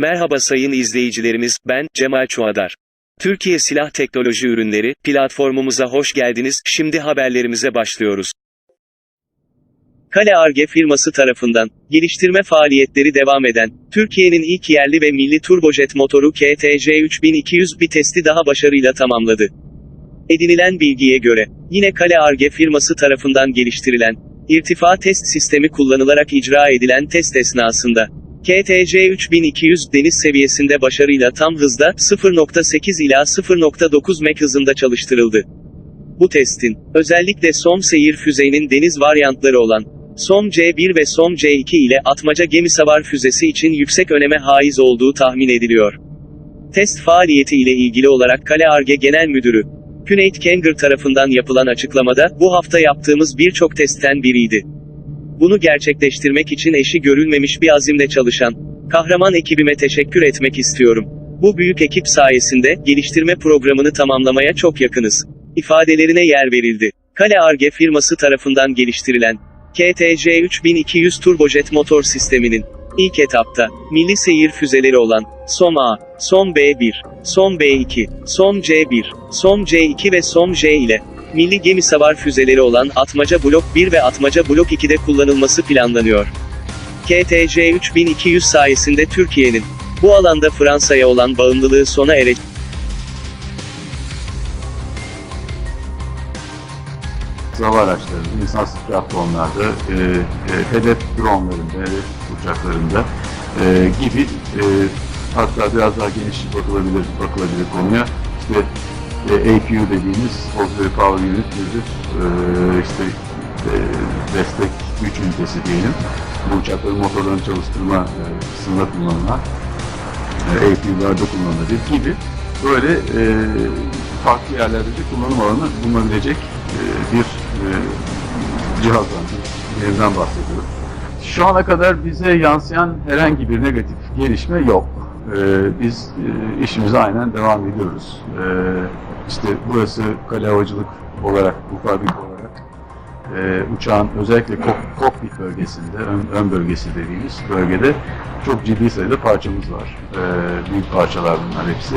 Merhaba sayın izleyicilerimiz, ben Cemal Çuadar. Türkiye Silah Teknoloji Ürünleri platformumuza hoş geldiniz. Şimdi haberlerimize başlıyoruz. Kale Arge firması tarafından geliştirme faaliyetleri devam eden Türkiye'nin ilk yerli ve milli turbojet motoru KTC 3200 bir testi daha başarıyla tamamladı. Edinilen bilgiye göre, yine Kale Arge firması tarafından geliştirilen irtifa test sistemi kullanılarak icra edilen test esnasında KTC 3200 deniz seviyesinde başarıyla tam hızda 0.8 ila 0.9 mek hızında çalıştırıldı. Bu testin, özellikle SOM seyir füzeyinin deniz varyantları olan SOM C1 ve SOM C2 ile atmaca gemi savar füzesi için yüksek öneme haiz olduğu tahmin ediliyor. Test faaliyeti ile ilgili olarak Kale Arge Genel Müdürü, Cüneyt Kenger tarafından yapılan açıklamada, bu hafta yaptığımız birçok testten biriydi. Bunu gerçekleştirmek için eşi görülmemiş bir azimle çalışan, kahraman ekibime teşekkür etmek istiyorum. Bu büyük ekip sayesinde, geliştirme programını tamamlamaya çok yakınız. ifadelerine yer verildi. Kale Arge firması tarafından geliştirilen, KTC 3200 turbojet motor sisteminin, ilk etapta, milli seyir füzeleri olan, SOM A, SOM B1, SOM B2, SOM C1, SOM C2 ve SOM J ile, milli gemi savar füzeleri olan Atmaca Blok 1 ve Atmaca Blok 2'de kullanılması planlanıyor. KTC 3200 sayesinde Türkiye'nin, bu alanda Fransa'ya olan bağımlılığı sona erecek. hava araçlarında, insansız platformlarda, e, e, hedef dronlarında, hedef uçaklarında e, gibi e, hatta biraz daha geniş bakılabilir, bakılabilir konuya. İşte e, APU dediğimiz Auxiliary Power Unit bir e, işte e, destek güç ünitesi diyelim. Bu uçakların motorlarını çalıştırma e, kısmında kullanılan e, APU'larda kullanılabilir gibi böyle e, farklı yerlerde de kullanım alanı bulunabilecek e, bir e, cihazdan, bir üründen bahsediyoruz. Şu ana kadar bize yansıyan herhangi bir negatif gelişme yok. E, biz e, işimize aynen devam ediyoruz. E, işte burası kale havacılık olarak, bu fabrika olarak e, uçağın özellikle kok- kokpit bölgesinde, ön, ön bölgesi dediğimiz bölgede çok ciddi sayıda parçamız var. E, büyük parçalar bunlar hepsi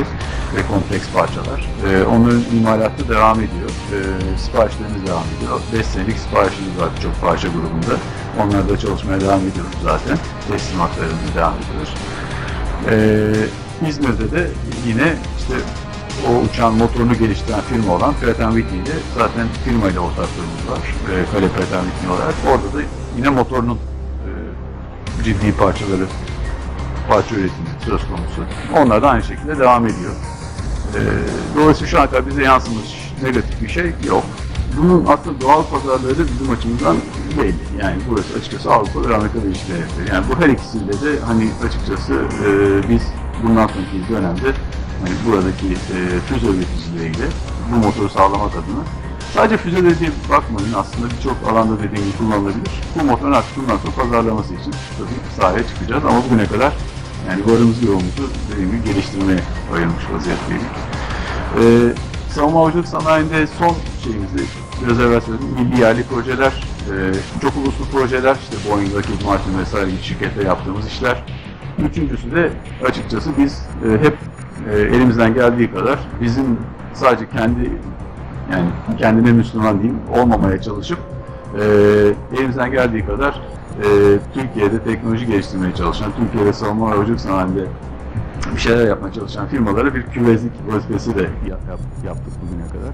ve kompleks parçalar. E, onların imalatı devam ediyor. E, siparişlerimiz devam ediyor. 5 senelik siparişimiz var birçok parça grubunda. Onlarda çalışmaya devam ediyoruz zaten. Teslimatlarımız devam ediyoruz. E, İzmir'de de yine işte o uçağın motorunu geliştiren firma olan Pratt Whitney ile zaten firma ile ortaklığımız var. E, Kale Pratt Whitney olarak. Orada da yine motorunun e, ciddi parçaları, parça üretimi söz konusu. Onlar da aynı şekilde devam ediyor. E, dolayısıyla şu ana kadar bize yansımış negatif bir şey yok. Bunun aslında doğal pazarları bizim açımızdan belli. Yani burası açıkçası Avrupa ve Amerika Birleşik Devletleri. Yani bu her ikisiyle de hani açıkçası e, biz bundan sonraki dönemde hani buradaki e, füze üreticileriyle bu motoru sağlamak adına sadece füzeleri diye bakmayın aslında birçok alanda dediğim gibi kullanılabilir. Bu motorun artık bundan sonra pazarlaması için tabii sahaya çıkacağız ama bugüne kadar yani varımızı yoğumuzu dediğim gibi geliştirmeye ayırmış vaziyetteydik. Ee, savunma havacılık sanayinde son şeyimizi biraz evvel söyledim. Milli yerli projeler, e, çok uluslu projeler, işte Boeing, Lockheed Martin vesaire gibi şirkette yaptığımız işler. Üçüncüsü de açıkçası biz e, hep e, elimizden geldiği kadar bizim sadece kendi yani kendine Müslüman diyeyim olmamaya çalışıp e, elimizden geldiği kadar e, Türkiye'de teknoloji geliştirmeye çalışan, Türkiye'de savunma ve havacılık sanayinde bir şeyler yapmaya çalışan firmalara bir küvezlik vazifesi de yap- yap- yaptık bugüne kadar.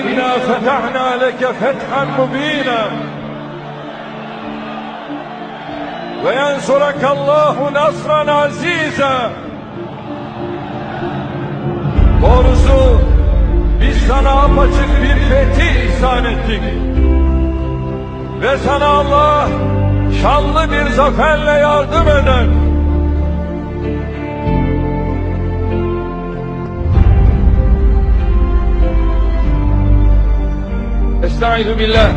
إنا فتحنا لك فتحا مبينا وينصرك الله نصرا عزيزا Doğrusu biz sana apaçık bir fethi ihsan ettik. Ve sana Allah şanlı bir zaferle yardım eder. نستعيذ بالله.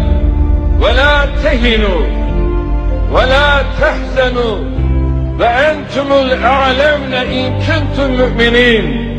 ولا تهنوا. ولا تحزنوا. وأنتم الأعلمون إن كنتم مؤمنين.